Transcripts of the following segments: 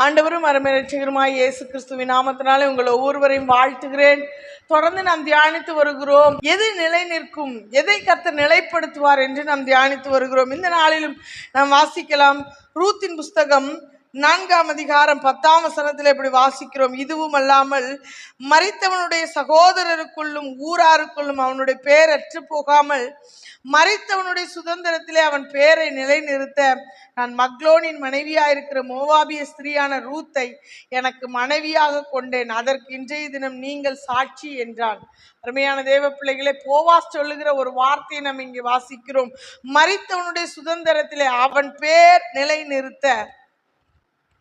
ஆண்டவரும் அருமையரட்சகருமாய் இயேசு கிறிஸ்துவின் நாமத்தினாலே உங்கள் ஒவ்வொருவரையும் வாழ்த்துகிறேன். தொடர்ந்து நாம் தியானித்து வருகிறோம். எது நிலை நிற்கும்? எதை கத்த நிலைப்படுத்துவார் என்று நாம் தியானித்து வருகிறோம். இந்த நாளிலும் நாம் வாசிக்கலாம். ரூத்தின் புஸ்தகம் நான்காம் அதிகாரம் பத்தாம் வசனத்தில் இப்படி வாசிக்கிறோம். இதுவும் அல்லாமல் மறித்தவனுடைய சகோதரருக்குள்ளும் ஊராருக்குள்ளும் அவனுடைய பேர் அற்று போகாமல் மறித்தவனுடைய சுதந்திரத்திலே அவன் பேரை நிலைநிறுத்த நான் மக்லோனின் மனைவியாயிருக்கிற மோவாபிய ஸ்திரீயான ரூத்தை எனக்கு மனைவியாக கொண்டேன். அதற்கு இன்றைய தினம் நீங்கள் சாட்சி என்றான். அருமையான தேவ பிள்ளைகளே போவாஸ் சொல்லுகிற ஒரு வார்த்தையை நம்ம இங்கே வாசிக்கிறோம். மறித்தவனுடைய சுதந்திரத்திலே அவன் பேர் நிலைநிறுத்த.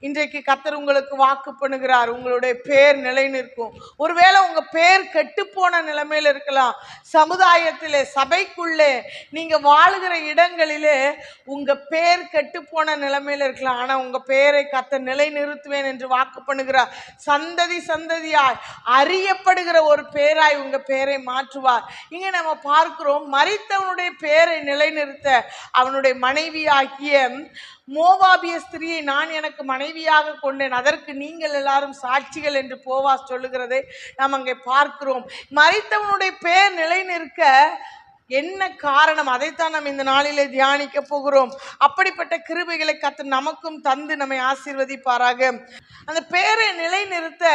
இன்றைக்கு கத்தர் உங்களுக்கு வாக்கு பண்ணுகிறார். உங்களுடைய பேர் நிலை நிற்கும். ஒருவேளை உங்கள் பேர் கெட்டுப்போன நிலைமையில் இருக்கலாம். சமுதாயத்திலே சபைக்குள்ளே நீங்கள் வாழுகிற இடங்களிலே உங்கள் பேர் கெட்டுப்போன நிலைமையில் இருக்கலாம். ஆனால் உங்கள் பேரை கத்த நிலை நிறுத்துவேன் என்று வாக்கு பண்ணுகிறார். சந்ததி சந்ததியாய் அறியப்படுகிற ஒரு பேராய் உங்க பேரை மாற்றுவார். இங்க நம்ம பார்க்கிறோம் மறித்தவனுடைய பேரை நிலைநிறுத்த அவனுடைய மனைவியாகிய மோவாபிய ஸ்திரியை நான் எனக்கு மனைவியாக கொண்டேன். அதற்கு நீங்கள் எல்லாரும் சாட்சிகள் என்று போவா சொல்லுகிறதை நாம் அங்கே பார்க்கிறோம். மறித்தவனுடைய பேர் நிலைநிற்க என்ன காரணம்? அதைத்தான் நம்ம இந்த நாளிலே தியானிக்க போகிறோம். அப்படிப்பட்ட கிருபைகளை கத்து நமக்கும் தந்து நம்மை ஆசீர்வதிப்பாராக. அந்த பேரை நிலைநிறுத்த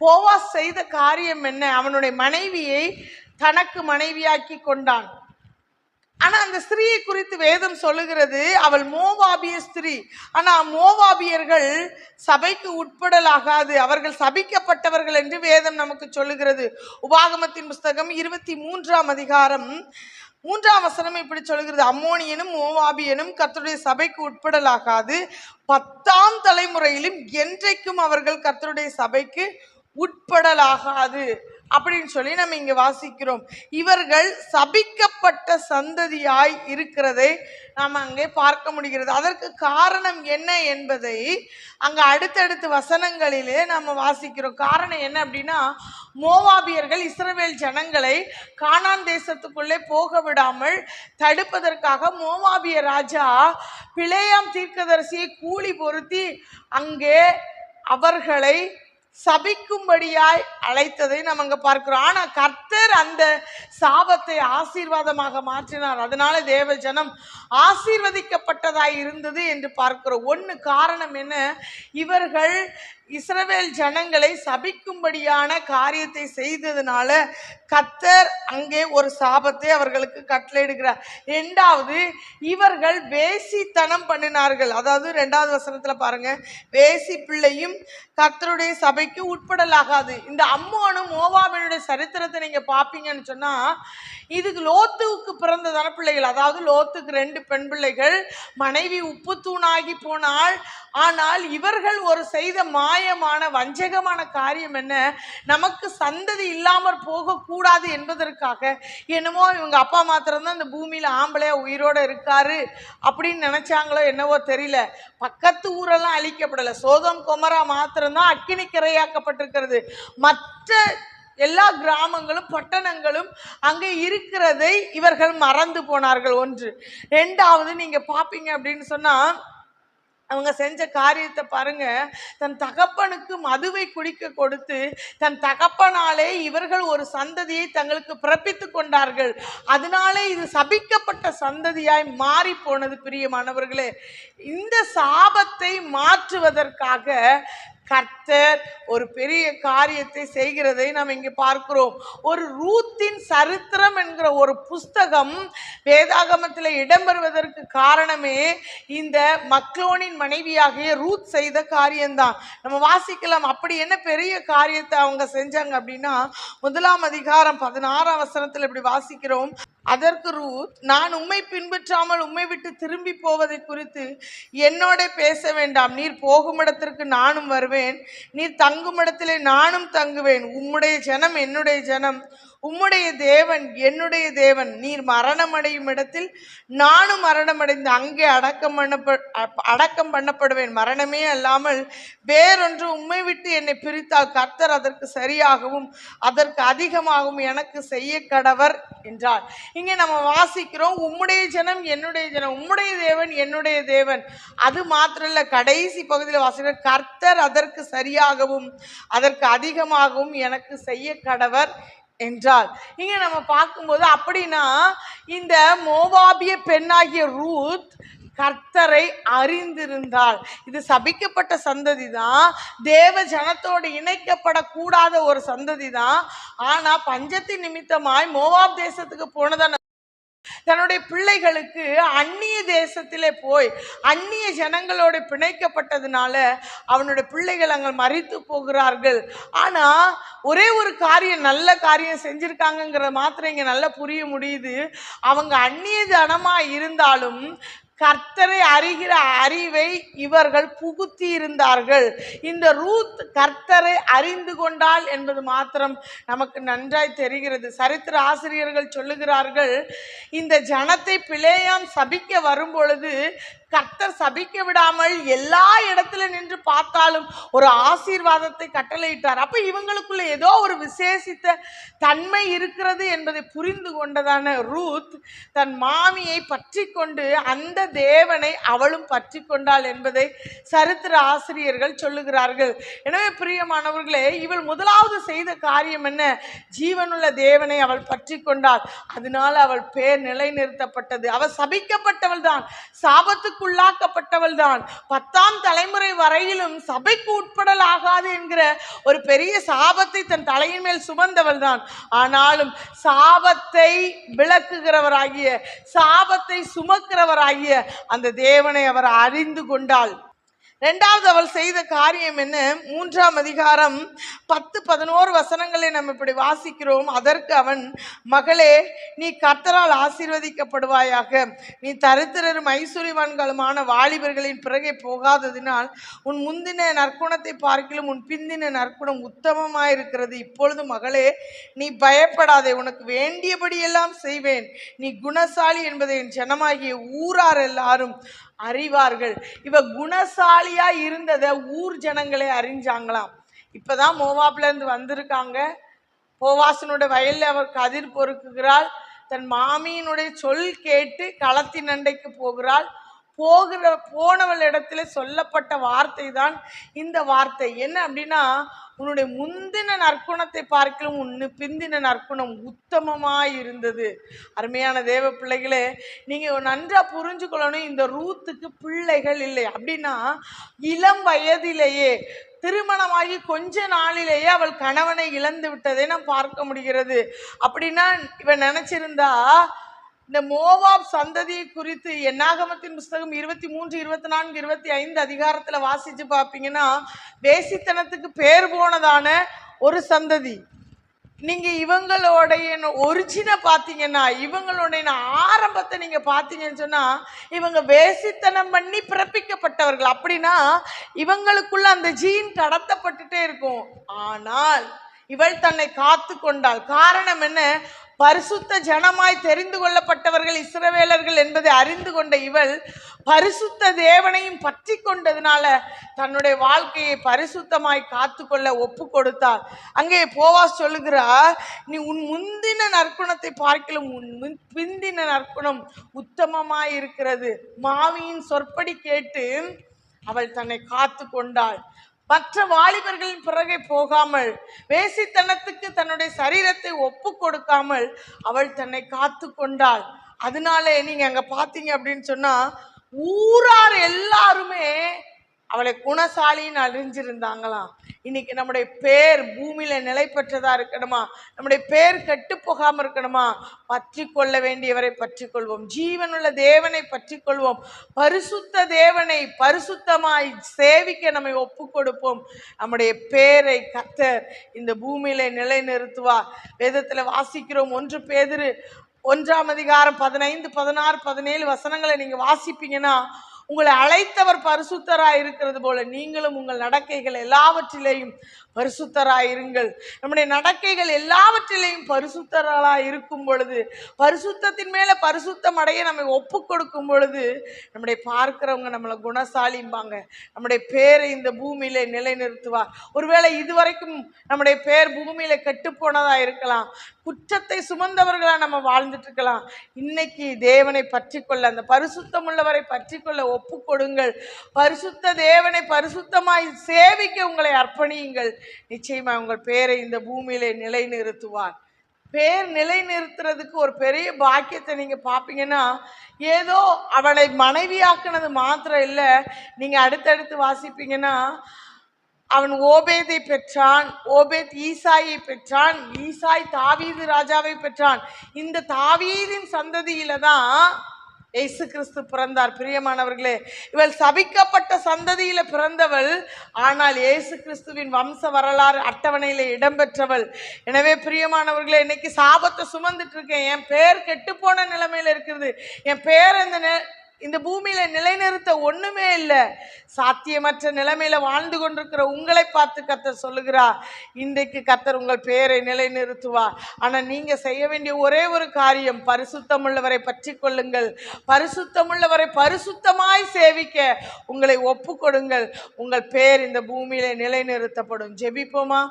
போவா செய்த காரியம் என்ன? அவனுடைய மனைவியை தனக்கு மனைவியாக்கி கொண்டான். ஆனா அந்த ஸ்திரீயை குறித்து வேதம் சொல்லுகிறது அவள் மோவாபிய ஸ்திரீ. ஆனா மோவாபியர்கள் சபைக்கு உட்படலாகாது. அவர்கள் சபிக்கப்பட்டவர்கள் என்று வேதம் நமக்கு சொல்லுகிறது. உபாகமத்தின் புஸ்தகம் இருபத்தி மூன்றாம் அதிகாரம். மூன்றாம் வசனம் இப்படி சொல்லுகிறது. அம்மோனியனும் மோவாபியனும் கர்த்தருடைய சபைக்கு உட்படலாகாது. பத்தாம் தலைமுறையிலும் என்றைக்கும் அவர்கள் கர்த்தருடைய சபைக்கு உட்படலாகாது அப்படின்னு சொல்லி நம்ம இங்க வாசிக்கிறோம். இவர்கள் சபிக்கப்பட்ட சந்ததியாய் இருக்கிறதை நாம் அங்கே பார்க்க முடிகிறது. அதற்கு காரணம் என்ன என்பதை அங்க அடுத்தடுத்து வசனங்களிலே நம்ம வாசிக்கிறோம். காரணம் என்ன அப்படின்னா மோவாபியர்கள் இஸ்ரவேல் ஜனங்களை கானான் தேசத்துக்குள்ளே போக விடாமல் தடுப்பதற்காக மோவாபிய ராஜா பிளேயாம் தீர்க்கதரிசியை கூலி பொருத்தி அங்கே அவர்களை சபிக்கும்படியாய் அழைத்ததை நம்ம அங்க பார்க்கிறோம். ஆனால் கர்த்தர் அந்த சாபத்தை ஆசீர்வாதமாக மாற்றினார். அதனால தேவ ஜனம் ஆசீர்வதிக்கப்பட்டதாய் இருந்தது என்று பார்க்கிறோம். ஒன்று காரணம் என்ன? இவர்கள் இஸ்ரவேல் ஜனங்களை சபிக்கும்படியான காரியத்தை செய்ததுனால கத்தர் அங்கே ஒரு சாபத்தை அவர்களுக்கு கட்டளையிடுகிறார். ரெண்டாவது இவர்கள் வேசித்தனம் பண்ணினார்கள். அதாவது ரெண்டாவது வசனத்தில் பாருங்க. வேசி பிள்ளையும் கத்தருடைய சபைக்கு உட்படலாகாது. இந்த அம்மோனும் மோவாபினுடைய சரித்திரத்தை நீங்கள் பார்ப்பீங்கன்னு சொன்னால் இதுக்கு லோத்துவுக்கு பிறந்ததான பிள்ளைகள். அதாவது லோத்துக்கு ரெண்டு பெண் பிள்ளைகள். மனைவி உப்பு தூணாகி போனால் ஆனால் இவர்கள் ஒரு செய்த மாயமான வஞ்சகமான காரியம் என்ன? நமக்கு சந்ததி இல்லாமல் போகக்கூடாது என்பதற்காக என்னமோ இவங்க அப்பா மாத்திரம்தான் இந்த பூமியில் ஆம்பளையா உயிரோட இருக்காரு அப்படின்னு நினச்சாங்களோ என்னவோ தெரியல. பக்கத்து ஊரெல்லாம் அழிக்கப்படலை. சோதம் கொமரா மாத்திரம்தான் அக்கினி கிரையாக்கப்பட்டிருக்கிறது. மற்ற எல்லா கிராமங்களும் பட்டணங்களும் அங்கே இருக்கிறதை இவர்கள் மறந்து போனார்கள். ஒன்று. ரெண்டாவது நீங்கள் பார்ப்பீங்க அப்படின்னு சொன்னால் அவங்க செஞ்ச காரியத்தை பாருங்க. தன் தகப்பனுக்கு மதுவை குடிக்க கொடுத்து தன் தகப்பனாலே இவர்கள் ஒரு சந்ததியை தங்களுக்கு பிறப்பித்து கொண்டார்கள். அதனாலே இது சபிக்கப்பட்ட சந்ததியாய் மாறி போனது பிரியமானவர்களே. இந்த சாபத்தை மாற்றுவதற்காக கர்த்தர் ஒரு பெரிய காரியத்தை செய்கிறதை நாம் இங்கே பார்க்கிறோம். ஒரு ரூத்தின் சரித்திரம் என்கிற ஒரு புஸ்தகம் வேதாகமத்தில் இடம்பெறுவதற்கு காரணமே இந்த மக்லோனின் மனைவியாகிய ரூத் செய்த காரியம்தான். நம்ம வாசிக்கலாம் அப்படி என்ன பெரிய காரியத்தை அவங்க செஞ்சாங்க அப்படின்னா முதலாம் அதிகாரம் பதினாறாம் வசனத்தில் இப்படி வாசிக்கிறோம். அதற்கு ரூத் நான் உம்மை பின்பற்றாமல் உம்மை விட்டு திரும்பி போவதை குறித்து என்னோட பேச வேண்டாம். நீர் போகும் இடத்திற்கு நானும் வருவேன். நீர் தங்கும் இடத்திலே நானும் தங்குவேன். உம்முடைய ஜனம் என்னுடைய ஜனம். உம்முடைய தேவன் என்னுடைய தேவன் நீர் மரணமடையும் இடத்தில் நானும் மரணமடைந்து அங்கே அடக்கம் பண்ணப்ப அடக்கம் பண்ணப்படுவேன். மரணமே அல்லாமல் வேறொன்று உம்மை விட்டு என்னை பிரித்தால் கர்த்தர் அதற்கு சரியாகவும் அதற்கு அதிகமாகவும் எனக்கு செய்ய கடவர் என்றார். இங்கே நம்ம வாசிக்கிறோம் உம்முடைய ஜனம் என்னுடைய ஜனம் உம்முடைய தேவன் என்னுடைய தேவன். அது மாத்திரல்ல கடைசி பகுதியில் வாசிக்கிற கர்த்தர் அதற்கு சரியாகவும் அதற்கு அதிகமாகவும் எனக்கு செய்ய கடவர் என்றார். இங்கே நம்ம பார்க்கும்போது அப்படின்னா இந்த மோவாபிய பெண்ணாகிய ரூத் கர்த்தரை அறிந்திருந்தாள். இது சபிக்கப்பட்ட சந்ததி தான் தேவ ஜனத்தோடு இணைக்கப்படக்கூடாத ஒரு சந்ததி தான் ஆனால் பஞ்சத்தின் நிமித்தமாய் மோவாப் தேசத்துக்கு போனதான தன்னுடைய பிள்ளைகளுக்கு அந்நிய தேசத்திலே போய் அந்நிய ஜனங்களோட பிணைக்கப்பட்டதுனால அவனுடைய பிள்ளைகள் அங்கே மறித்து போகிறார்கள். ஆனால் ஒரே ஒரு காரியம் நல்ல காரியம் செஞ்சுருக்காங்கங்கிறத மாத்திரம் இங்கே நல்லா புரிய முடியுது. அவங்க அந்நிய ஜனமாக இருந்தாலும் கர்த்தரை அறிகிற அறிவை இவர்கள் புகுத்தி இருந்தார்கள் இந்த ரூத் கர்த்தரை அறிந்து கொண்டால் என்பது மாத்திரம் நமக்கு நன்றாய் தெரிகிறது. சரித்திர ஆசிரியர்கள் சொல்லுகிறார்கள் இந்த ஜனத்தை பிளேயாம் சபிக்க வரும்பொழுது கர்த்தர் சபிக்க விடாமல் எல்லா இடத்துல நின்று பார்த்தாலும் ஒரு ஆசீர்வாதத்தை கட்டளையிட்டார். அப்போ இவங்களுக்குள்ள ஏதோ ஒரு விசேஷித்த தன்மை இருக்கிறது என்பதை புரிந்து கொண்டதான ரூத் தன் மாமியை பற்றி கொண்டு அந்த தேவனை அவளும் பற்றி கொண்டாள் என்பதை சரித்திர ஆசிரியர்கள் சொல்லுகிறார்கள். எனவே பிரியமானவர்களே இவள் முதலாவது செய்த காரியம் என்ன? ஜீவனுள்ள தேவனை அவள் பற்றி கொண்டாள். அதனால அவள் பேர் நிலைநிறுத்தப்பட்டது. அவள் சபிக்கப்பட்டவள் தான் சாபத்துக்கு தான் பத்தாம் தலைமுறை வரையிலும் சபைக்கு உட்படல் ஆகாது என்கிற ஒரு பெரிய சாபத்தை தன் தலையின் மேல் சுமந்தவள் தான் ஆனாலும் சாபத்தை விளக்குகிறவராகிய சாபத்தை சுமக்கிறவராகிய அந்த தேவனை அவர் அறிந்து கொண்டாள். ரெண்டாவது அவள் செய்த காரியம் என்ன? மூன்றாம் அதிகாரம் பத்து பதினோரு வசனங்களை நம்ம இப்படி வாசிக்கிறோம். அதற்கு அவன் மகளே நீ கர்த்தரால் ஆசீர்வதிக்கப்படுவாயாக. நீ தரித்திரரும் ஐஸ்வர்யவான்களுமான வாலிபர்களின் பிறகே போகாததினால் உன் முந்தின நற்குணத்தை பார்க்கிலும் உன் பிந்தின நற்குணம் உத்தமமாயிருக்கிறது. இப்பொழுது மகளே நீ பயப்படாதே. உனக்கு வேண்டியபடியெல்லாம் செய்வேன். நீ குணசாலி என்பதை என் ஜனமாகிய ஊரார் எல்லாரும் அறிவார்கள். இவ குணசாலியா இருந்ததை ஊர் ஜனங்களே அறிஞ்சாங்களாம். இப்போதான் மோவாப்ல வந்திருக்காங்க. போவாசனுடைய வயலில் அவர் கதிர் பொறுக்குகிறாள் தன் மாமியினுடைய சொல் கேட்டு களத்தின் அண்டைக்கு போகிறாள். போகிற போனவள் இடத்துல சொல்லப்பட்ட வார்த்தை தான் இந்த வார்த்தை. என்ன அப்படின்னா உன்னுடைய முந்தின நற்குணத்தை பார்க்கலும் உன்னு பிந்தின நற்குணம் உத்தமமாக இருந்தது. அருமையான தேவ பிள்ளைகளே நீங்கள் நன்றாக புரிஞ்சுக்கொள்ளணும். இந்த ரூத்துக்கு பிள்ளைகள் இல்லை. அப்படின்னா இளம் வயதிலேயே திருமணமாகி கொஞ்ச நாளிலேயே அவள் கணவனை இழந்து விட்டதை நாம் பார்க்க முடிகிறது. அப்படின்னா இவன் நினச்சிருந்தா இந்த மோவாப் சந்ததியை குறித்து என்னாகமத்தின் புஸ்தகம் இருபத்தி மூன்று இருபத்தி நான்கு இருபத்தி ஐந்து அதிகாரத்தில் வாசித்து பார்ப்பீங்கன்னா வேசித்தனத்துக்கு பேர் போனதான ஒரு சந்ததி. நீங்கள் இவங்களுடைய ஒரிஜினை பார்த்தீங்கன்னா இவங்களுடைய ஆரம்பத்தை நீங்கள் பார்த்தீங்கன்னு சொன்னால் இவங்க வேசித்தனம் பண்ணி பிறப்பிக்கப்பட்டவர்கள். அப்படின்னா இவங்களுக்குள்ள அந்த ஜீன் கடத்தப்பட்டுட்டே இருக்கும். ஆனால் இவள் தன்னை காத்து கொண்டாள் காரணம் என்ன? பரிசுத்த ஜனமாய் தெரிந்து கொள்ளப்பட்டவர்கள் இஸ்ரவேலர்கள் என்பதை அறிந்து கொண்ட இவள் பரிசுத்த தேவனையும் பற்றி கொண்டதுனால தன்னுடைய வாழ்க்கையை பரிசுத்தமாய் காத்துக்கொள்ள ஒப்பு கொடுத்தாள். அங்கே போவா சொல்லுகிறா நீ உன் முந்தின நற்குணத்தை பார்க்கலும் உன் முன்- பிந்தின நற்குணம் உத்தமமாய் இருக்கிறது. மாவியின் சொற்படி கேட்டு அவள் தன்னை காத்து கொண்டாள் மற்ற வாலிபர்களின் பிறகை போகாமல் வேசித்தனத்துக்கு தன்னுடைய சரீரத்தை ஒப்பு கொடுக்காமல் அவள் தன்னை காத்து கொண்டாள். அதனாலே நீங்க அங்க பாத்தீங்க அப்படின்னு சொன்னா ஊரார் எல்லாருமே அவளை குணசாலின்னு அறிஞ்சிருந்தாங்களாம் இன்னைக்கு நம்முடைய பேர் பூமியில நிலை பெற்றதா இருக்கணுமா? நம்முடைய பேர் கெட்டு போகாம இருக்கணுமா? பற்றி கொள்ள வேண்டியவரை பற்றி கொள்வோம். ஜீவனுள்ள தேவனை பற்றி கொள்வோம். பரிசுத்த தேவனை பரிசுத்தமாய் சேவிக்க நம்மை ஒப்பு கொடுப்போம். நம்முடைய பேரை கத்தர் இந்த பூமியில நிலைநிறுத்துவா. வேதத்துல வாசிக்கிறோம். ஒன்று பேதிரு ஒன்றாம் அதிகாரம் பதினைந்து பதினாறு பதினேழு வசனங்களை நீங்க வாசிப்பீங்கன்னா உங்களை அழைத்தவர் பரிசுத்தராய் இருக்கிறது போல நீங்களும் உங்கள் நடக்கைகள் எல்லாவற்றிலேயும் பரிசுத்தராயிருங்கள். நம்முடைய நடக்கைகள் எல்லாவற்றிலையும் பரிசுத்தராக இருக்கும் பொழுது பரிசுத்தத்தின் மேலே பரிசுத்தம் அடைய நம்ம ஒப்பு கொடுக்கும் பொழுது நம்முடைய பார்க்குறவங்க நம்மளை குணசாலிம்பாங்க. நம்முடைய பேரை இந்த பூமியில நிலைநிறுத்துவார். ஒருவேளை இதுவரைக்கும் நம்முடைய பேர் பூமியில கெட்டுப்போனதாக இருக்கலாம். குற்றத்தை சுமந்தவர்களாக நம்ம வாழ்ந்துட்டு இருக்கலாம் இன்னைக்கு தேவனை பற்றி கொள்ள அந்த பரிசுத்தம் உள்ளவரை பற்றி கொள்ள ஒப்பு கொடுங்கள் பரிசுத்த தேவனை பரிசுத்தமாய் சேவிக்க உங்களை அர்ப்பணியுங்கள். நிச்சயமாக உங்கள் பேரை இந்த பூமியிலே நிலைநிறுத்துவார். பேர் நிலைநிறுத்துறதுக்கு ஒரு பெரிய பாக்கியத்தை நீங்க பார்ப்பீங்கன்னா ஏதோ அவளை மனைவியாக்குனது மாத்திரம் இல்லை நீங்க அடுத்தடுத்து வாசிப்பீங்கன்னா அவன் ஓபேதை பெற்றான் ஓபேத் ஈசாயை பெற்றான் ஈசாய் தாவீது ராஜாவை பெற்றான். இந்த தாவீதின் சந்ததியில தான் இயேசு கிறிஸ்து பிறந்தார். பிரியமானவர்களே இவள் சபிக்கப்பட்ட சந்ததியில பிறந்தவள் ஆனால் இயேசு கிறிஸ்துவின் வம்ச வரலாறு அட்டவணையில இடம்பெற்றவள். எனவே பிரியமானவர்களே இன்னைக்கு சாபத்தை சுமந்துட்டு இருக்கேன். என் பேர் கெட்டு போன நிலைமையில இருக்கிறது. என் பேர் இந்த இந்த பூமியில நிலைநிறுத்த ஒண்ணுமே இல்லை. சாத்தியமற்ற நிலைமையில வாழ்ந்து கொண்டிருக்கிற உங்களை பார்த்து கத்தர் சொல்லுகிறார் இன்றைக்கு கத்தர் உங்கள் பெயரை நிலைநிறுத்துவார் ஆனா நீங்க செய்ய வேண்டிய ஒரே ஒரு காரியம் பரிசுத்தமுள்ளவரை பற்றி கொள்ளுங்கள். பரிசுத்தமுள்ளவரை பரிசுத்தமாய் சேவிக்க உங்களை ஒப்பு கொடுங்கள். உங்கள் பெயர் இந்த பூமியில நிலைநிறுத்தப்படும். ஜெபிப்போமா?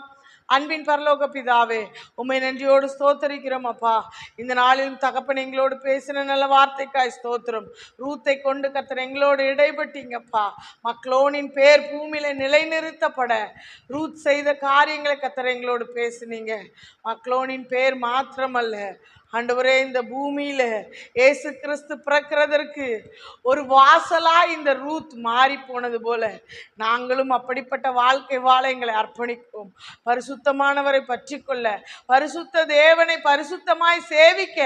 அன்பின் பரலோக பிதாவே உண்மை நன்றியோடு ஸ்தோத்தரிக்கிறோம் அப்பா. இந்த நாளிலும் தகப்பன் எங்களோடு பேசின நல்ல வார்த்தைக்காய் ஸ்தோத்திரம். ரூத்தை கொண்டு கத்தர் எங்களோடு இடைப்பட்டீங்கப்பா மக்களோனின் பேர் பூமியில நிலைநிறுத்தப்பட ரூத் செய்த காரியங்களை கத்தர் எங்களோடு பேசுனீங்க. மக்களோனின் பேர் மாத்திரமல்ல ஆண்டவரே இந்த பூமியில் இயேசு கிறிஸ்து பிறக்கிறதற்கு ஒரு வாசலாக இந்த ரூத் மாறி போனது போல நாங்களும் அப்படிப்பட்ட வாழ்க்கை வாழ எங்களை அர்ப்பணிப்போம். பரிசுத்தமானவரை பற்றி கொள்ள பரிசுத்த தேவனை பரிசுத்தமாய் சேவிக்க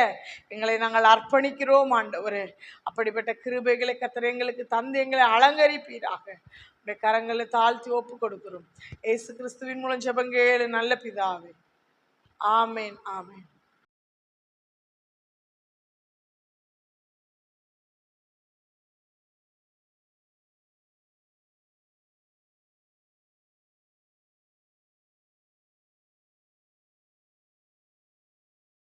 எங்களை நாங்கள் அர்ப்பணிக்கிறோம் ஆண்டவரே. அப்படிப்பட்ட கிருபைகளை கத்திர எங்களுக்கு தந்து எங்களை அலங்கரிப்பீராக. உடைய கரங்களை தாழ்த்தி ஒப்பு கொடுக்கிறோம். ஏசு கிறிஸ்துவின் மூலம் ஜெபங்கேளு நல்ல பிதாவே. ஆமேன் ஆமேன்.